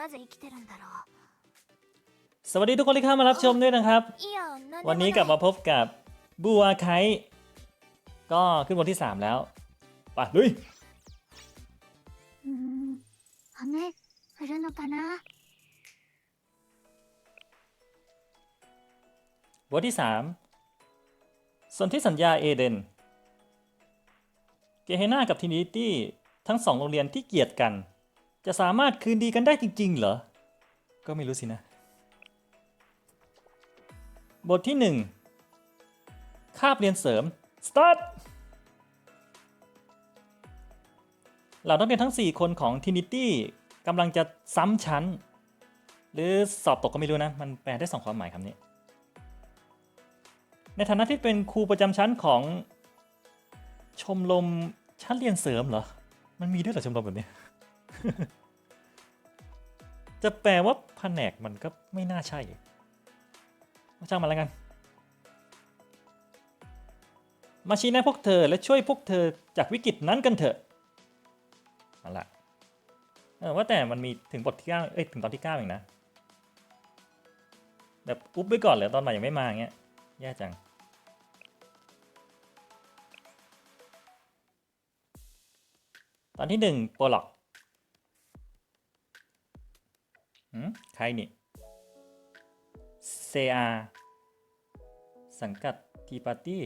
なぜ生きてるんだろ สวัสดีทุกคนที่เข้ามารับชมด้วยนะครับ ういや何でも วันนี้กลับมาพบกับบูอาไคก็ขึ้นบทที่ 3 แล้วไปลุย うーん雨降るのかな บทที่ 3 ส่วนที่สัญญาเอเดน เกเฮนากับทินิตี้ทั้งสองโรงเรียนที่เกลียดกัน จะสามารถคืนดีกันได้จริง ๆ เหรอ ก็ไม่รู้สินะ บทที่ 1 คาบเรียนเสริมสตาร์ทเราต้องเรียนทั้ง 4 คนของทินิตี้กำลังจะซ้ำชั้น หรือสอบตกก็ไม่รู้นะ มันแปลได้สองความหมายคำนี้ ในฐานะที่เป็นครูประจำชั้นของชมรมชั้นเรียนเสริมเหรอ มันมีด้วยเหรอชมรมแบบนี้ จะแปลว่าแผนกมันก็ไม่น่าใช่ช่างมันแล้วกัน มาชี้แนะพวกเธอและช่วยพวกเธอจากวิกฤตนั้นกันเถอะเอาละว่าแต่มันมีถึงบทที่เก้าเอ้ยถึงตอนที่เก้าเองนะ แบบอุ๊บไปก่อนเลยตอนใหม่ยังไม่มาเงี้ยแย่จังตอนที่หนึ่งโปรล็อก ใครนี่เซอาสังกัดทีปาร์ตี้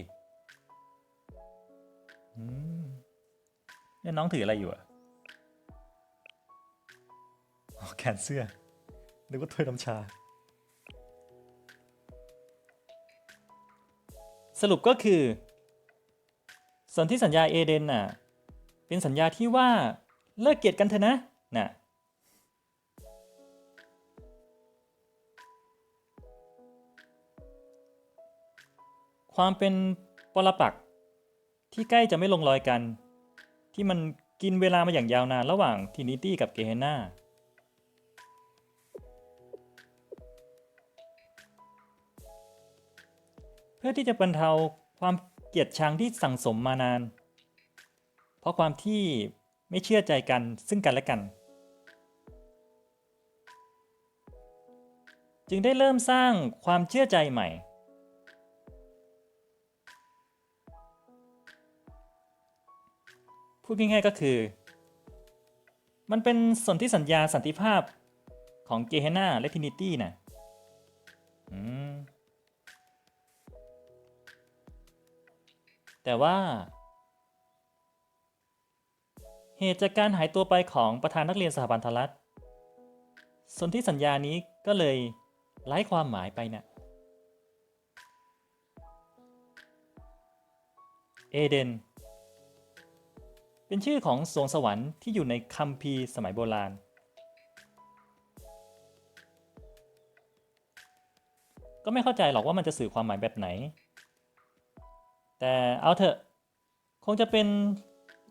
เนี่ยน้องถืออะไรอยู่อะแขนเสื้อนึกว่าถ้วยน้ำชา สรุปก็คือ สนที่สัญญาเอเดนน่ะ เป็นสัญญาที่ว่าเลิกเกลียดกันเถอะนะ น่ะ ความเป็นปรปักษ์ที่ใกล้จะไม่ลงรอยกัน ที่มันกินเวลามาอย่างยาวนานระหว่างทินิตี้กับเกเฮนาเพื่อที่จะบรรเทาความเกลียดชังที่สั่งสมมานาน เพราะความที่ไม่เชื่อใจกันซึ่งกันและกัน จึงได้เริ่มสร้างความเชื่อใจใหม่ พูดง่ายๆก็คือ มันเป็นสนธิสัญญาสันติภาพของเกเฮนาและทินิตี้นะแต่ว่า เหตุจากการหายตัวไปของประธานนักเรียนสถาบันทรัฐสนธิสัญญานี้ก็เลยไร้ความหมายไปนะ่ะเอเดน เป็นชื่อของสวงสวรรค์ที่อยู่ในคัมภีร์สมัยโบราณ ก็ไม่เข้าใจหรอกว่ามันจะสื่อความหมายแบบไหน แต่เอาเถอะ คงจะเป็น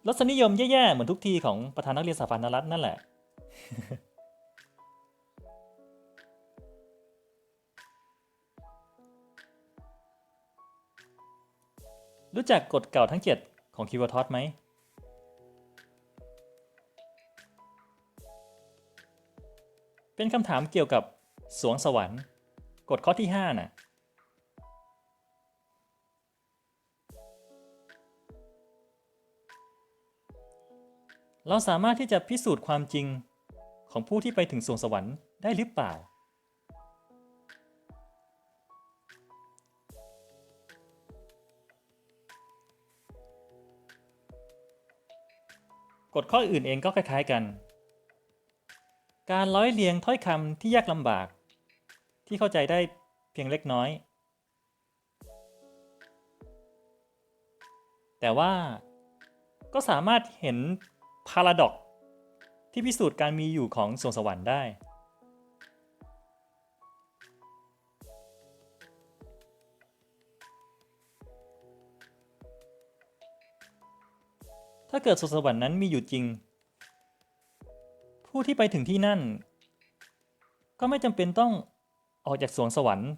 รสนิยมแย่ๆ เหมือนทุกทีของประธานนักเรียนสถาบันนรัฐนั่นแหละ รู้จักกฎเก่าทั้ง 7 ของคิวทอสไหม เป็นคำถามเกี่ยวกับสวงสวรรค์ กฎข้อที่ 5 น่ะ เราสามารถที่จะพิสูจน์ความจริงของผู้ที่ไปถึงสวงสวรรค์ได้หรือเปล่า กฎข้ออื่นเองก็คล้ายๆกัน การร้อยเรียงถ้อยคำที่ยากลำบาก ที่เข้าใจได้เพียงเล็กน้อย แต่ว่าก็สามารถเห็นพาราดอกที่พิสูจน์การมีอยู่ของสวงสวรรค์ได้ ถ้าเกิดสวงสวรรค์นั้นมีอยู่จริง ผู้ที่ไปถึงที่นั่น ก็ไม่จำเป็นต้องออกจากสวงสวรรค์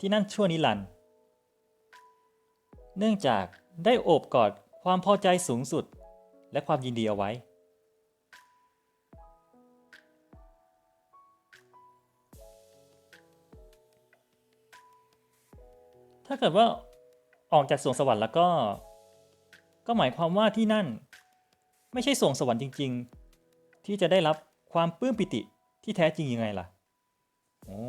ที่นั่นชั่วนิรันด์เนื่องจากได้โอบกอดความพอใจสูงสุด และความยินดีเอาไว้ ถ้าเกิดว่าออกจากสวงสวรรค์แล้วก็ ก็หมายความว่าที่นั่น ไม่ใช่สวงสวรรค์จริง ๆ ที่จะได้รับ ความปลื้มปิติที่แท้จริงยังไงล่ะโอ้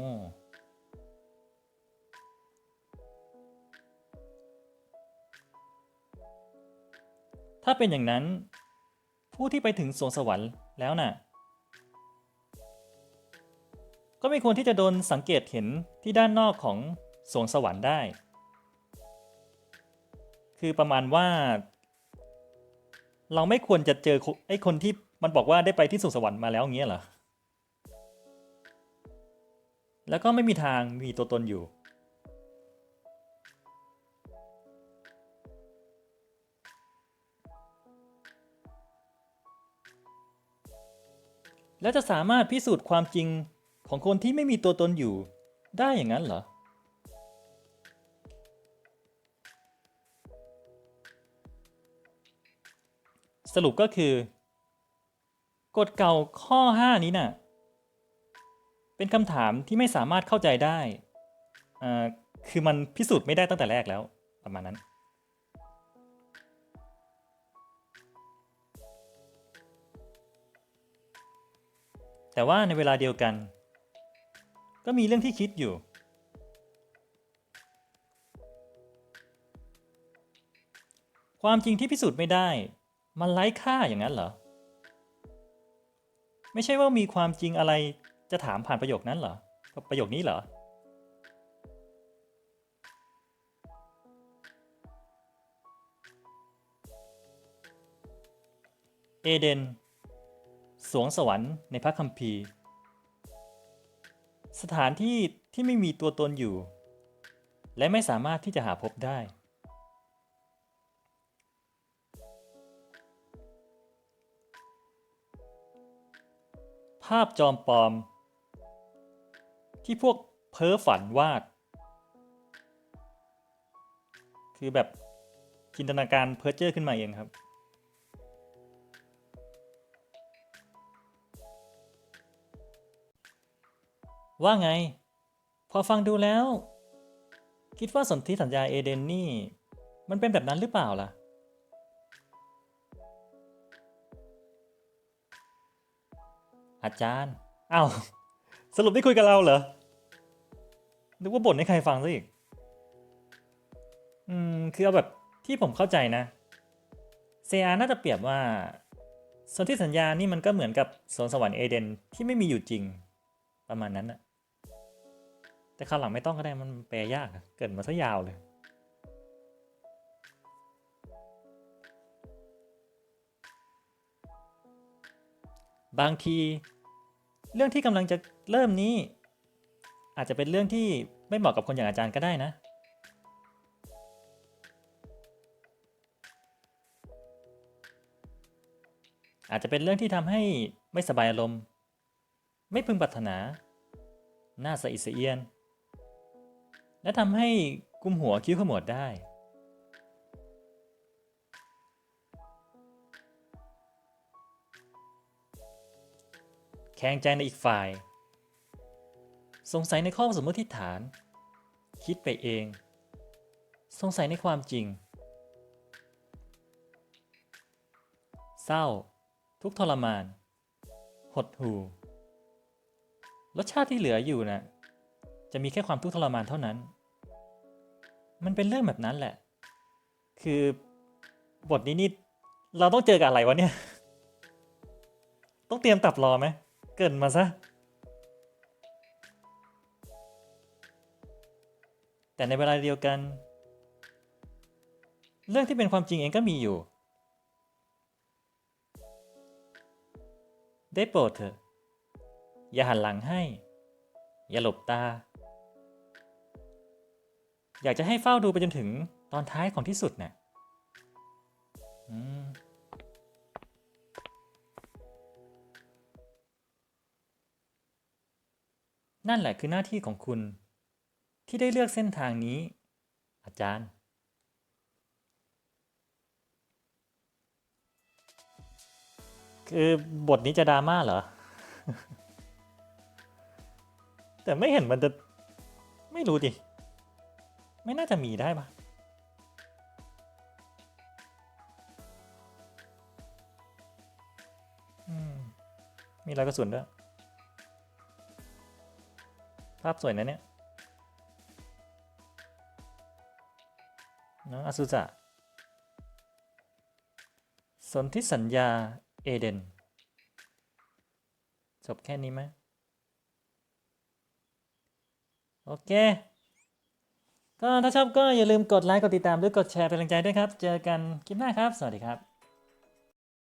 ถ้าเป็นอย่างนั้น ผู้ที่ไปถึงสวงสวรรค์แล้วน่ะ ก็ไม่ควรที่จะโดนสังเกตเห็นที่ด้านนอกของสวงสวรรค์ได้ คือประมาณว่า เราไม่ควรจะเจอไอ้คนที่มันบอกว่าได้ไปที่สวงสวรรค์มาแล้วเงี้ยเหรอ แล้วก็ไม่มีทางมีตัวตนอยู่ แล้วจะสามารถพิสูจน์ความจริงของคนที่ไม่มีตัวตนอยู่ได้อย่างนั้นเหรอ สรุปก็คือกฎเก่าข้อ 5 นี้น่ะเป็นคำถามที่ไม่สามารถเข้าใจได้ คือมันพิสูจน์ไม่ได้ตั้งแต่แรกแล้วประมาณนั้น แต่ว่าในเวลาเดียวกัน ก็มีเรื่องที่คิดอยู่ ความจริงที่พิสูจน์ไม่ได้ มันไร้ค่าอย่างนั้นเหรอ ไม่ใช่ว่ามีความจริงอะไรจะถามผ่านประโยคนั้นเหรอ ประโยคนี้เหรอ เอเดน สวงสวรรค์ในพระคัมภีร์ สถานที่ที่ไม่มีตัวตนอยู่ และไม่สามารถที่จะหาพบได้ ภาพจอมปลอม ที่พวกเพ้อฝันวาด คือแบบจินตนาการเพ้อเจ้อขึ้นมาเองครับ ว่าไง พอฟังดูแล้ว คิดว่าสนธิสัญญาเอเดนนี่ มันเป็นแบบนั้นหรือเปล่าล่ะ อาจารย์อ้าวสรุปได้คุยกับเราเหรอนึกว่าบ่นให้ใครฟังซะอีก อืม คือเอาแบบที่ผมเข้าใจนะ เซียน่าจะเปรียบว่าสนธิสัญญานี่มันก็เหมือนกับสวนสวรรค์เอเดนที่ไม่มีอยู่จริงประมาณนั้นอะแต่คราวหลังไม่ต้องก็ได้มันแปลยาก เกิดมาซะยาวเลย บางที เรื่องที่กำลังจะเริ่มนี้ อาจจะเป็นเรื่องที่ไม่เหมาะกับคนอย่างอาจารย์ก็ได้นะ อาจจะเป็นเรื่องที่ทำให้ไม่สบายอารมณ์ ไม่พึงปรารถนาหน้าสะอิดสะเอียน และทำให้กุมหัวคิ้วขมวดได้ แข็งใจในอีกฝ่าย สงสัยในข้อสมมติฐาน คิดไปเอง สงสัยในความจริง เศร้า ทุกทรมาน หดหู่รสชาติที่เหลืออยู่นะ่ะจะมีแค่ความทุกข์ทรมานเท่านั้น มันเป็นเรื่องแบบนั้นแหละ คือบทนี้นี่เราต้องเจอกับอะไรวะเนี่ย ต้องเตรียมตับรอไหม เกินมาซะ แต่ในเวลาเดียวกัน เรื่องที่เป็นความจริงเองก็มีอยู่ ได้โปรดเถอะ อย่าหันหลังให้ อย่าหลบตา อยากจะให้เฝ้าดูไปจนถึงตอนท้ายของที่สุดน่ะ อืม นั่นแหละคือหน้าที่ของคุณ ที่ได้เลือกเส้นทางนี้ อาจารย์ คือบทนี้จะดราม่าเหรอ แต่ไม่เห็นมันจะ ไม่รู้ดิ ไม่น่าจะมีได้ปะมมีรอยกระสุนด้วยาพสวยนะเนี่ย น้องอาซุจะสนธิสัญญาเอเดน จบแค่นี้ไหมโอเค ก็ถ้าชอบก็อย่าลืมกดไลค์ กดติดตามหรือกดแชร์เป็นกำลังใจด้วยครับ เจอกันคลิปหน้าครับ สวัสดีครับ